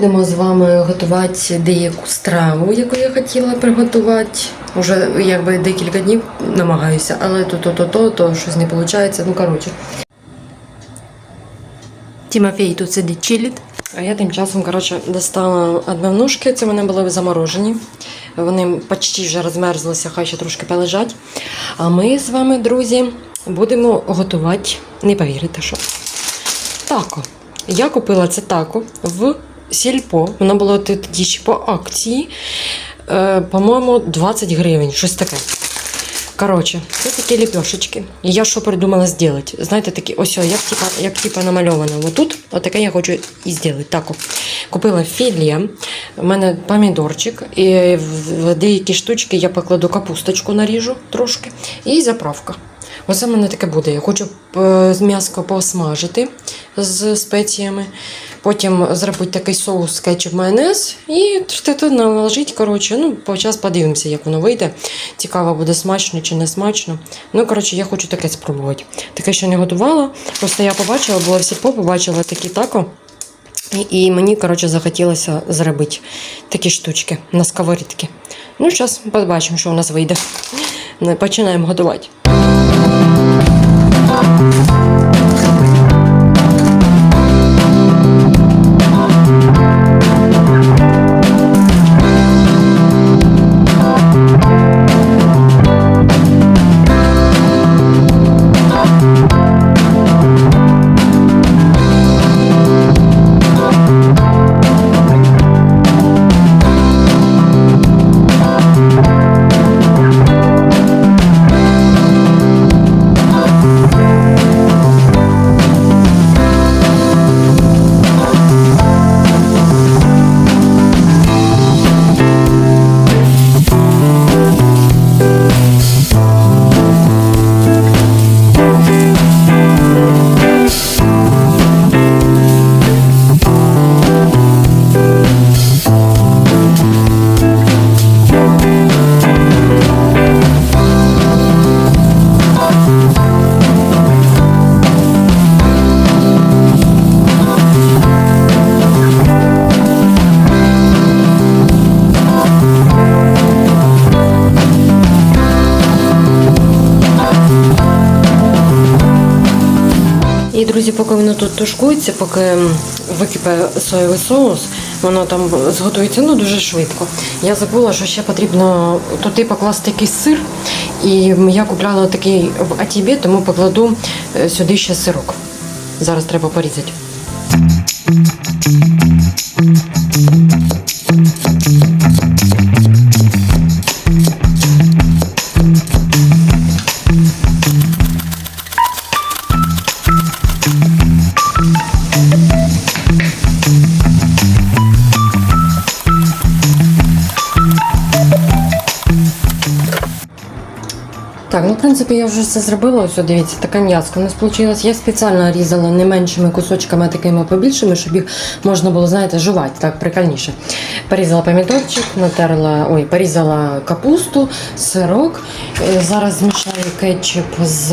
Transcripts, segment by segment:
Будемо з вами готувати деяку страву, яку я хотіла приготувати. Уже якби декілька днів намагаюся, але то то то то, то щось не виходить. Ну коротше. Тимофій тут сидить чилить. А я тим часом коротше, достала одноножки, це вони були заморожені. Вони почти вже розмерзлися, хай ще трошки полежать. А ми з вами, друзі, будемо готувати, не повірите, що. Тако. Я купила це тако в сільпо. Воно було тоді ще по акції. Е, по-моєму, 20 гривень, щось таке. Коротше, це такі ліпешечки. І я що придумала зробити? Знаєте, такі, ось, як типа, як типа намальовано. Отут, отаке я хочу і зробити. Так, купила філе, у мене помідорчик, і в в деякі штучки я покладу капусточку, наріжу трошки, і заправка. Оце в мене таке буде. Я хочу е, м'яско посмажити з спеціями. Потім зробити такий соус кетчуп майонез і тут наложити. Коротше, ну, по час подивимося, як воно вийде. Цікаво, буде смачно чи не смачно. Ну, коротше, я хочу таке спробувати. Таке ще не готувала. Просто я побачила, була в сільпо, побачила такі тако. І, мені, коротше, захотілося зробити такі штучки на сковорідки. Ну, зараз побачимо, що у нас вийде. Починаємо готувати. Тут тушкується, поки википає соєвий соус, воно там зготується ну, дуже швидко. Я забула, що ще потрібно туди покласти якийсь сир. І я купляла такий в Атібі, тому покладу е, сюди ще сирок. Зараз треба порізати. Принципі я вже все зробила. Ось, дивіться, така м'яска у нас вийшла. Я спеціально різала не меншими кусочками, а такими побільшими, щоб їх можна було, знаєте, жувати так прикольніше. Порізала помідорчик, натерла, ой, порізала капусту, сирок. Е, Зараз змішаю кетчуп з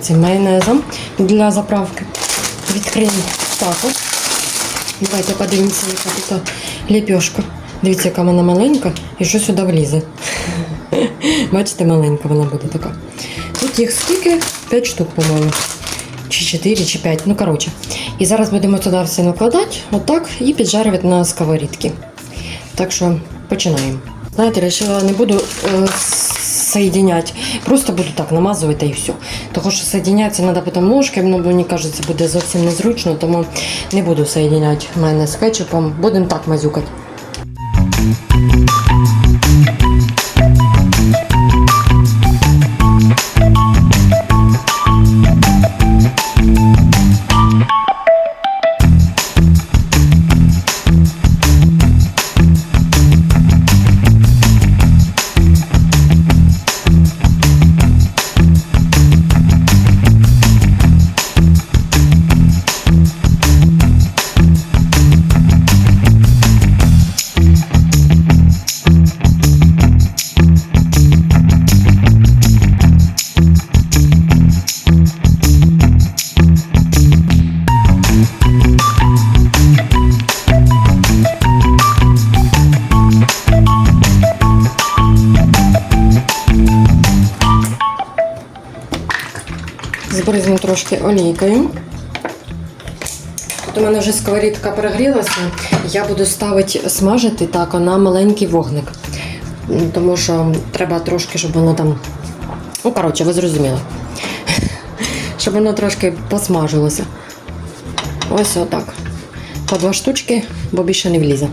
цим майонезом для заправки. Відкриємо тако. Давайте подивимося, яка тут ліпешка. Дивіться, яка вона маленька і що сюди влізе. Бачите, маленька вона буде така. Тут їх скільки? 5 штук, по-моєму. Чи 4, чи 5. Ну, коротше. І зараз будемо туди все накладати, отак, і піджарювати на сковорідки. Так що починаємо. Знаєте, вирішила, не буду е, соєдиняти, просто буду так намазувати і все. Тому що соєдиняти треба потім ложкою, ну, мені кажеться, буде зовсім незручно, тому не буду соєдиняти мене з кетчупом. Будемо так мазюкати. Збризнемо трошки олійкою. От у мене вже сковорідка перегрілася. Я буду ставити смажити так на маленький вогник. Тому що треба трошки, щоб воно там. Ну, коротше, ви зрозуміли. Щоб воно трошки посмажилося. Ось отак. По два штучки, бо більше не влізе.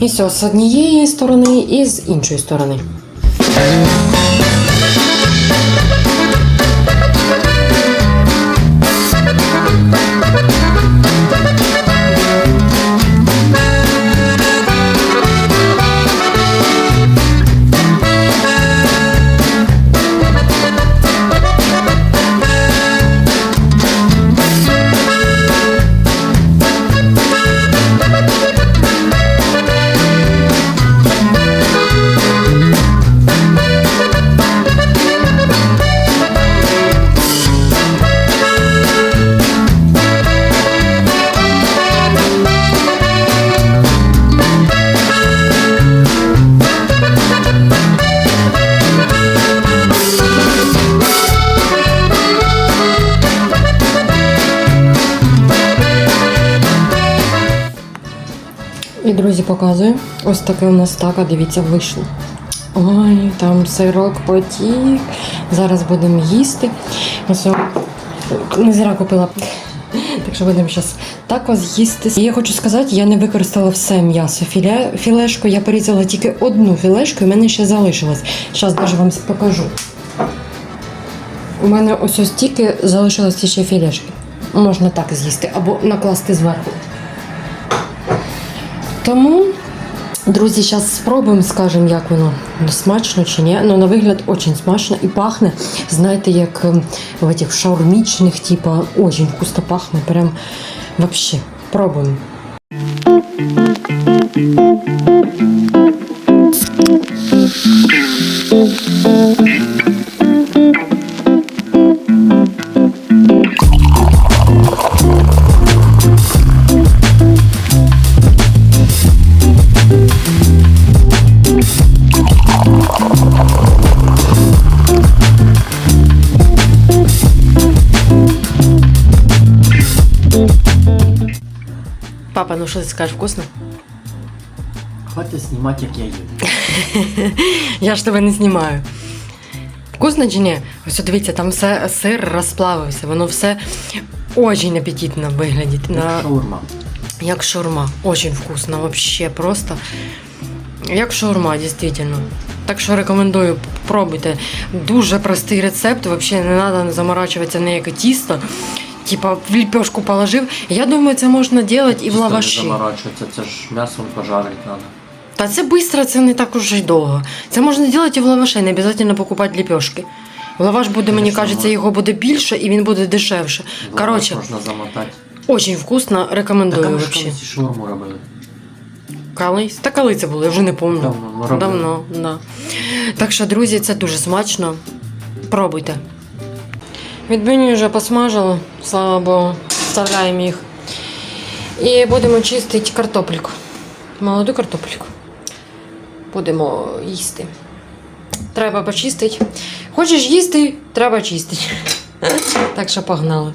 І все, з однієї сторони і з іншої сторони. Ось таке у нас така, дивіться, вийшло. Ой, там сирок потік. Зараз будемо їсти. Ось не зря купила. Так що будемо зараз тако з'їсти. Я хочу сказати, я не використала все м'ясо. Філе, філешку я порізала тільки одну філешку, і в мене ще залишилось. Зараз навіть вам покажу. У мене ось ось тільки залишилось ще філешки. Можна так з'їсти або накласти зверху. Тому, друзі, зараз спробуємо, скажемо, як воно смачно чи ні. Ну, на вигляд дуже смачно і пахне. Знаєте, як ем, в этих шаурмічних, типа, дуже вкусно пахне. Прям вообще. Пробуємо. Папа, ну що ти скажеш, вкусно? Хватит знімати, як я їм. Я ж тебе не знімаю. Вкусно чи ні? Ось дивіться, там все сир розплавився, воно все дуже апетитно виглядить. На... Шаурма. Як шаурма. Очень вкусно, вообще просто. Як шаурма, дійсно. Так що рекомендую, пробуйте. Дуже простий рецепт, вообще не треба заморачуватися на яке тісто. Типа в ліпешку положив. Я думаю, це можна робити і в лаваші. заморачуватися, це ж м'ясом пожарити треба. Та це швидко, це не так уже й довго. Це можна робити і в лаваші, не обов'язково покупати ліпешки. Лаваш буде, мені кажеться, його буде більше і він буде дешевше. Коротше, Можна замотати. дуже вкусно, Так, рекомендую взагалі. колись шаурму робили. Колись? Та коли це було, я вже не пам'ятаю. Давно. Давно, да. Так що, друзі, це дуже смачно. Пробуйте. Відбивні вже посмажили, слава Богу, вставляємо їх. І будемо чистити картопельку. Молоду картопельку. Будемо їсти. Треба почистити. Хочеш їсти, треба чистити. Так що погнали.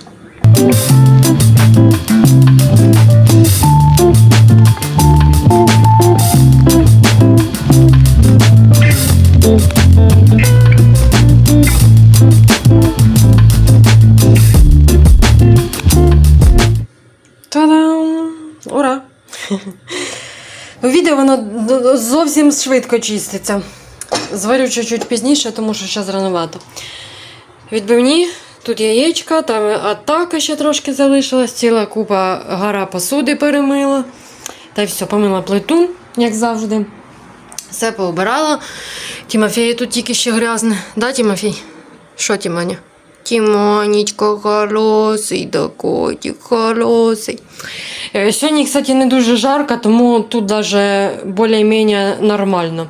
Відео воно зовсім швидко чиститься. Зварю чуть-чуть пізніше, тому що зараз рановато. Відбивні, тут яєчка, там атака ще трошки залишилась, ціла купа гора посуди перемила. Та й все, помила плиту, як завжди. Все поубирала. Тімофій тут тільки ще грязне. Да, Тімофій? Що, Тімоня? Тімонечко холосий, да котик холосий. Е, Сьогодні, кстати, не дуже жарко, тому тут даже більш-менш нормально.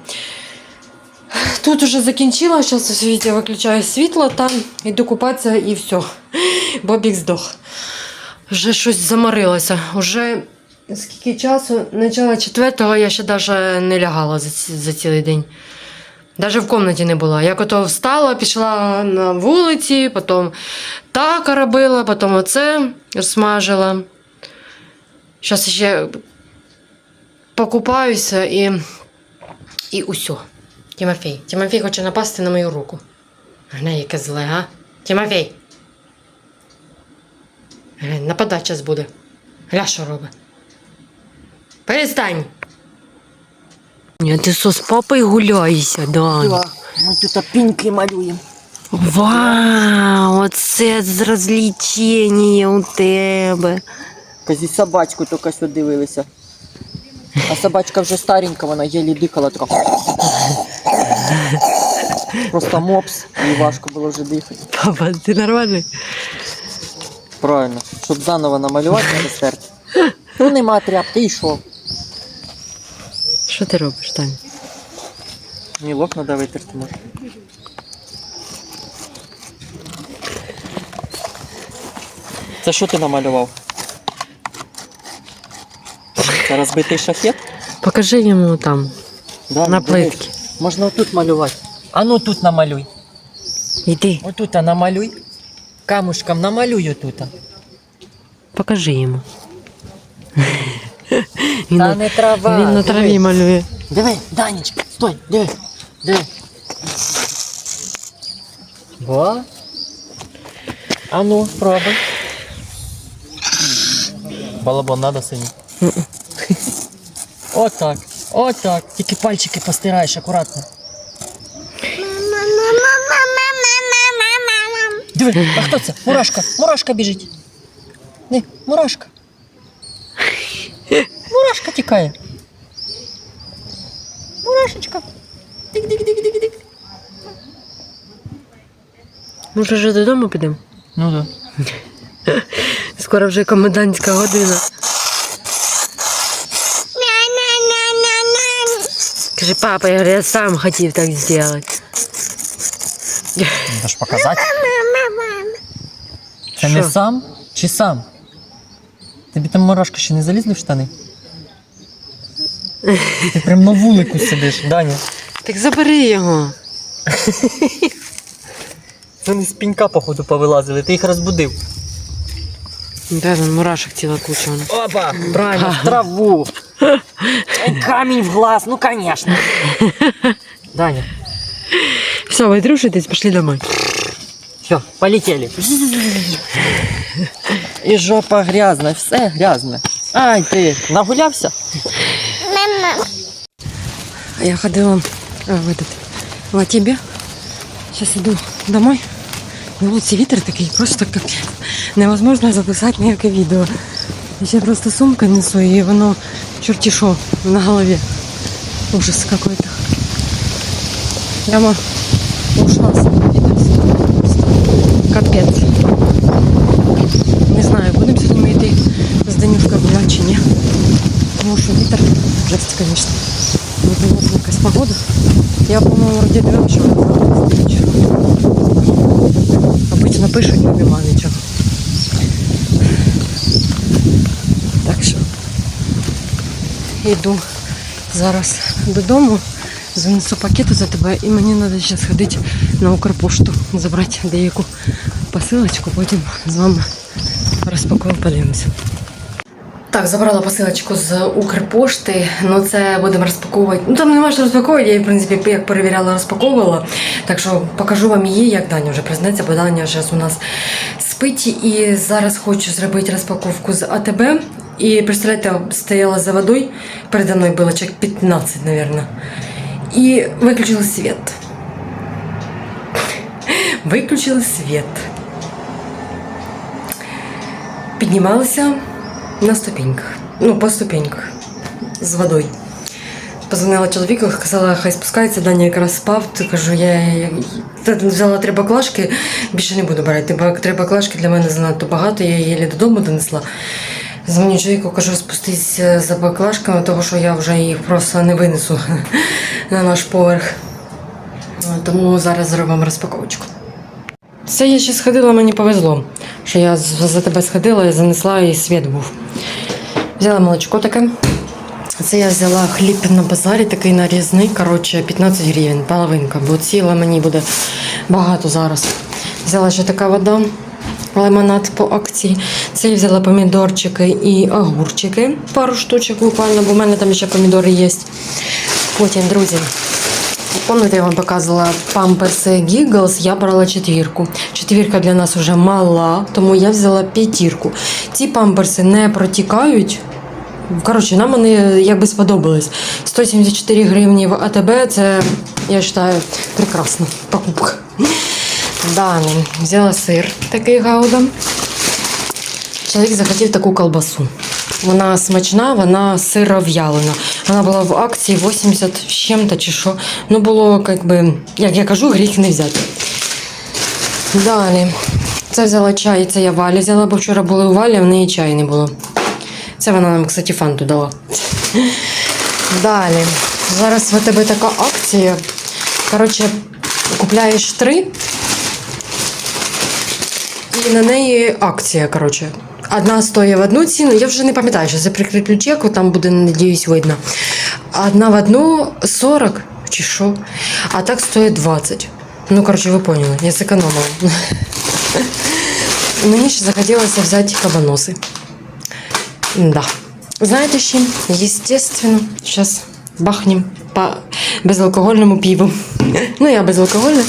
Тут уже закінчила, зараз ось Вітя виключає світло, там іду купатися і все. Бобік здох. Вже щось заморилося. Уже скільки часу, начало четвертого, я ще навіть не лягала за, за цілий день. Навіть в кімнаті не була. Як ото встала, пішла на вулиці, потім так робила, потім оце смажила. Зараз ще покупаюся і. І усьо. Тимофій. Тимофій хоче напасти на мою руку. Гне, яке зле, а? Тимофій. Глянь, нападати зараз буде. Гля, що робить. Перестань. Ні, ти що, з папою гуляєшся, да? Ми тут піньки малюємо. Вау, оце з розлічення у тебе. Казі собачку тільки що дивилися. А собачка вже старенька, вона єлі дихала така. Просто мопс, і важко було вже дихати. Папа, ти нормальний? Правильно, щоб заново намалювати не стерти. Ну нема тряпки, і що? Що ти робиш, Таня? Мілок треба витерти може. Це що ти намалював? Це розбитий шахет? Покажи йому там, Да, на дивись. плитки. Можна отут малювати. А ну тут намалюй. Йди, Отут намалюй. Камушком намалюй отут. покажи йому. Він, Та на, не трава. він на траві диви. малює. Диви, Данечка, стой, диви. Диви. Во. А ну, пробуй. Балабон надо синій. Отак. Отак. Тільки пальчики постираєш акуратно. Диви, а хто це? Мурашка, мурашка біжить. Не, мурашка. Мурашка тікає. Мурашечка. Дик-дик-дик-дик-дик. Може, вже додому підемо? Ну да. Скоро вже комендантська година. Скажи, папа, я, говорю, я сам хотів так зробити. Надо ж показати. Це Що? не сам чи сам? Тобі там мурашка ще не залізли в штани? Ти прям на вулику сидиш, Даня. Так забери його. Вони з пінька, походу, повилазили, ти їх розбудив. Да, там мурашок ціла куча. вон. Опа! Правильно, в траву. Ой, Камінь в глаз, ну конечно. Даня, Все, ви трушитесь, пішли домой. все, полетели. І жопа грязна, все грязне. Ай, ти нагулявся? А я ходила а, в этот, в Атибе. Сейчас иду домой. На вулиці вітер такий, просто как невозможно записати ніяке відео. Я просто сумку несу, і воно чорті що на голові. Ужас какой-то. Прямо ушла с этого видео. Просто Капець. Не знаю, будемо сьогодні ми йти з Данюшкою гуляти чи ні. Тому що вітер жесть, звісно. Непонятна якась погода. Я, по-моєму, дивилася, що вона завтра. Обично пишуть, але нема нічого. Так що йду зараз додому, занесу пакети за тебе і мені треба ще сходити на Укрпошту, забрати деяку посилочку, потім з вами розпакую, подивимося. Так, забрала посилочку з Укрпошти. Ну це будемо розпаковувати. Ну там нема що розпаковувати, я її, в принципі, як перевіряла, розпаковувала. Так що покажу вам її, як Даня вже признеться, бо Даня зараз у нас спить. І зараз хочу зробити розпаковку з АТБ. І представляєте, стояла за водою, передо мною було чек 15, мабуть. І виключила світ. Виключила світ. Піднімалася на ступеньках. Ну, по ступеньках з водою. Позвонила чоловіку, сказала, хай спускається, Даня якраз спав. Ти кажу, я, взяла три баклажки, більше не буду брати. Три баклажки для мене занадто багато, я її додому донесла. Дзвоню чоловіку, кажу, спустись за баклажками, тому що я вже їх просто не винесу на наш поверх. Тому зараз зробимо розпаковочку. Це я ще сходила, мені повезло, що я за тебе сходила і занесла і світ був. Взяла молочко таке. Це я взяла хліб на базарі, такий нарізний, коротше, 15 гривень, половинка, бо ціла мені буде багато зараз. Взяла ще така вода, лимонад по акції. Це я взяла помідорчики і огурчики, пару штучок буквально, бо в мене там ще помідори є. Потім, друзі, Пам'ятаєте, я вам показувала памперси Giggles, я брала четвірку. Четвірка для нас вже мала, тому я взяла п'ятірку. Ці памперси не протікають. Коротше, нам вони якби сподобались. 174 гривні в АТБ це, я вважаю, прекрасна покупка. Далі взяла сир такий гауда. Чоловік захотів таку колбасу. Вона смачна, вона сиров'ялина. Вона була в акції 80 з чим-то чи що. Ну було, як би, як я кажу, гріх не взяти. Далі. Це взяла чай, це я Валі взяла, бо вчора були у Валі, а в неї чаю не було. Це вона нам, кстати, фанту дала. Далі. Зараз в тебе така акція. Коротше, купляєш три, і на неї акція, коротше. Одна стоїть в одну ціну, я вже не пам'ятаю, що це прикріплю чеку, там буде, надіюсь, видно. Одна в одну 40 чи що, а так стоїть 20. Ну, коротше, ви поняли, я зекономила. Мені ще захотілося взяти кабаноси. Да. Знаєте чим? Естественно, зараз бахнем по безалкогольному пиву. Ну, я безалкогольне.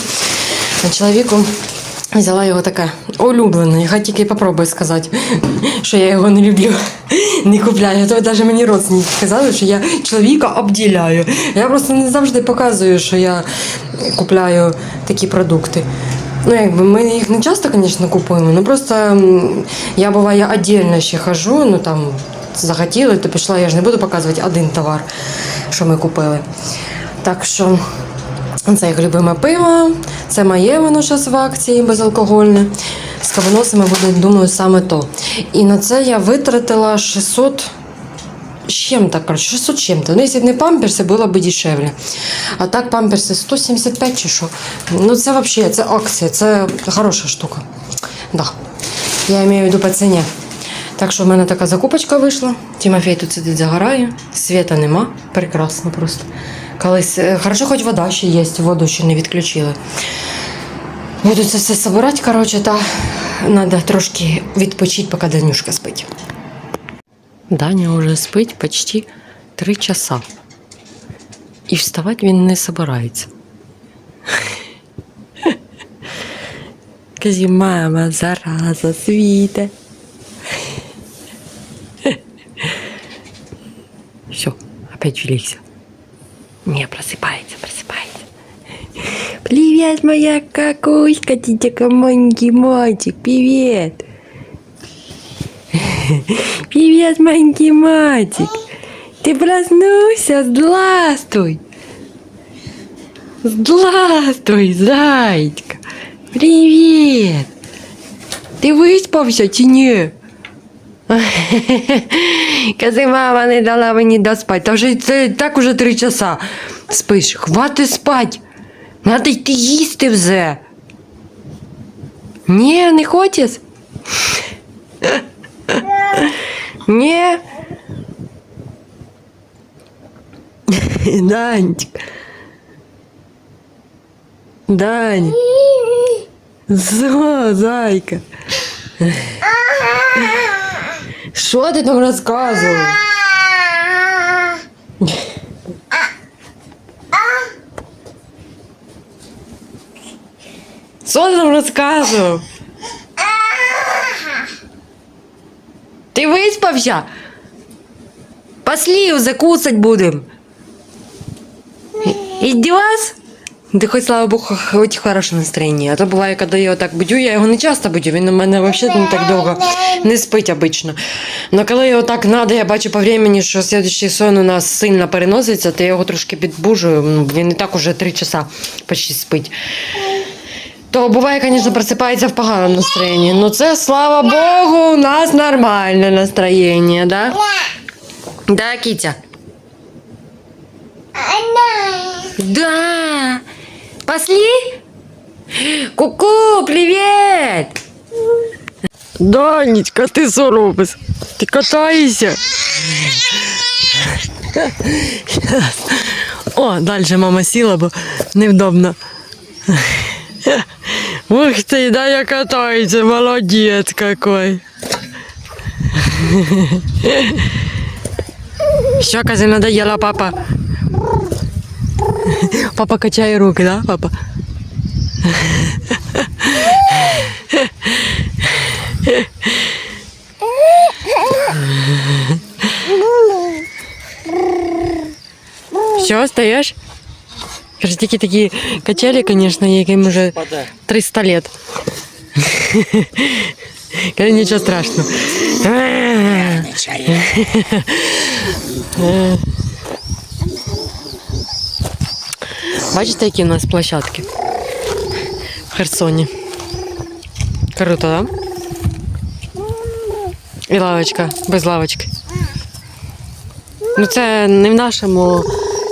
А чоловіку взяла його таке улюблене. Я тільки попробую сказати, що я його не люблю. Не купляю. То навіть мені родственники казали, що я чоловіка обділяю. Я просто не завжди показую, що я купляю такі продукти. Ну, якби ми їх не часто, звісно, купуємо, ну просто я буває віддільно ще хожу, ну там захотіли, то пішла, я ж не буду показувати один товар, що ми купили. Так що це як любиме пиво, це моє воно зараз в акції безалкогольне. З кавоносами буде, думаю, саме то. І на це я витратила 600 з чим-то, короче, 600 з чим-то. Ну, якщо б не памперси, було б дешевле. А так памперси 175 чи що. Ну, це взагалі, це акція, це хороша штука. Да. Я маю в виду по ціні. Так що в мене така закупочка вийшла. Тимофій тут сидить загорає, світа нема. Прекрасно просто. Колись, е, хорошо, хоч вода ще є, воду ще не відключили. Буду це все збирати, коротше, та треба трошки відпочити, поки Данюшка спить. Даня уже спить почти три часа. І вставати він не собирається. Каже, мама, зараза, світе. Все, опять влегся. Не, просыпается, просыпается. Привет, моя какуська, тетя маленький мальчик, привет. Привет, маленький мальчик. Ты проснулся? Здравствуй. Здравствуй, зайчка. Привет. Ти виспався чи ні? Кази, мама не дала мені доспати. Та вже це так уже три часа. Спиш, хвати спать. Надо йти їсти вже. Ні, не хочеш? Ні. Данечка. Дань. Зо, зайка. Що ти там розказував? Що ти там розказував? Ти виспався? Пошли, закусать будем. Идешь? Ти хоч, слава Богу, хоч хороше настроєння. А то буває, коли я так будю, я його не часто будю, він у мене взагалі не так довго не спить обично. Но коли його так треба, я бачу по времени, що слідчий сон у нас сильно переноситься, то я його трошки підбужую. Ну, Він і так уже три часа почти спить. То буває, звісно, просипається в поганому настроєнні. Ну це, слава Богу, у нас нормальне настроєння, да? Да, Кітя? Да. Пошли? Ку-ку, привет! Данечка, ти що робиш? Ти катаєшся? О, далі мама сіла, бо невдобно. Ух ти, да я катаюся, молодець какой. Що, кази, надоела папа? Папа качає руки, да, папа? Все, стаєш? Каже, тільки такі качелі, звісно, яким уже Паде. 300 лет. Каже, нічого страшного. Бачите, які в нас площадки в Херсоні. Круто, так? Да? І лавочка, без лавочки. Ну це не в нашому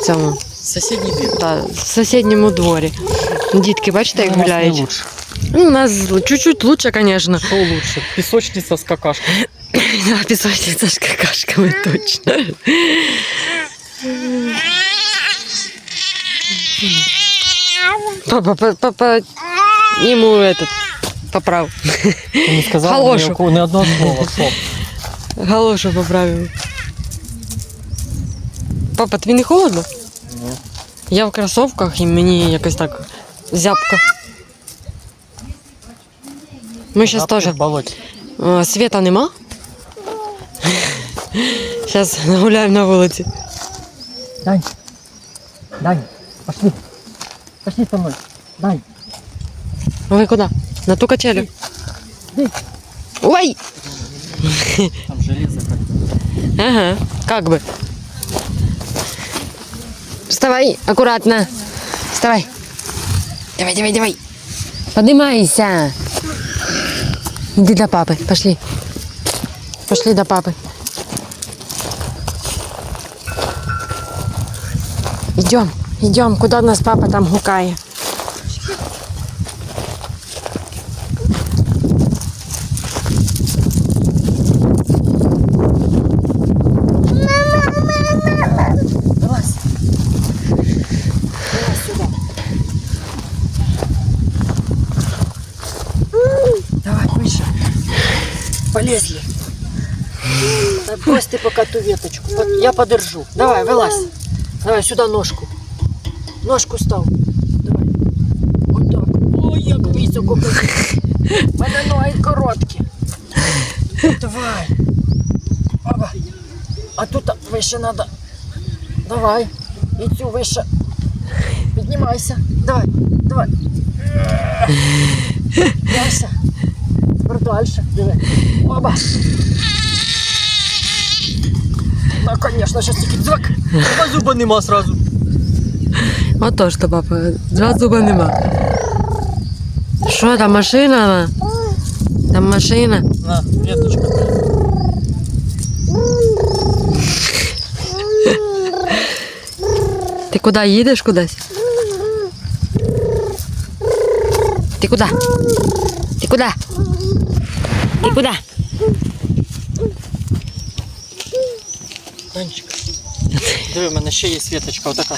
цьому. Сусідній двір. Та, в сусідньому дворі. Дітки, бачите, як У нас не гуляють? лучше. Ну, у нас чуть-чуть лучше, звісно. Що лучше? Пісочниця з какашкою. Да, пісочниця з какашками точно. Папа, па- папа, ему этот, поправ. Ти не сказав Галошу. одного слова. Стоп. Галошу поправив. Папа, тобі не холодно? Ні. Я в кросовках і мені якось так зябко. Ми зараз теж. в болоті. А, Света нема. Зараз гуляємо на вулиці. Дань. Дань, пошли. Пошли со мной. Дань. Ви куди? На ту качелю. Ой! Там железо как Ага, как бы. Вставай, аккуратно. Вставай. Давай, давай, давай. Поднимайся. Иди до папы, пошли. Пошли до папы. Идем, идем, куда нас папа там гукає. Полезли. Брось ты пока ту веточку. Я подержу. Давай, вылазь. Давай сюда ножку. Ножку став. Давай. Вот так. Ой, як високо. У мене ноги короткі. Давай. Оба. А тут вище надо. Давай. І цю вище. Піднімайся. Давай, давай. Піднімайся. Тепер дальше. Диви. Оба. Ну, конечно, сейчас тільки дзак. Два зуба нема сразу. Отож то, папа, два зуба нема. Що там машина? Там машина. На, веточка. Ти куди їдеш кудись? Ти куди? Ти куди? Ти куди? Танчик. Диви, в мене ще є світочка, отака.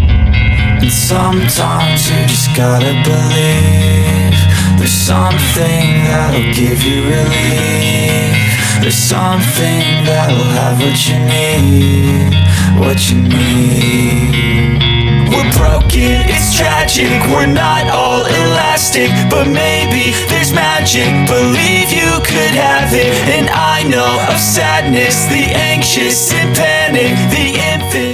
and sometimes you just gotta believe There's something that'll give you relief. There's something that'll have what you need What you need. We're broken, it's tragic We're not all elastic But maybe there's magic. Believe you could have it And I know of sadness The anxious and panic The infinite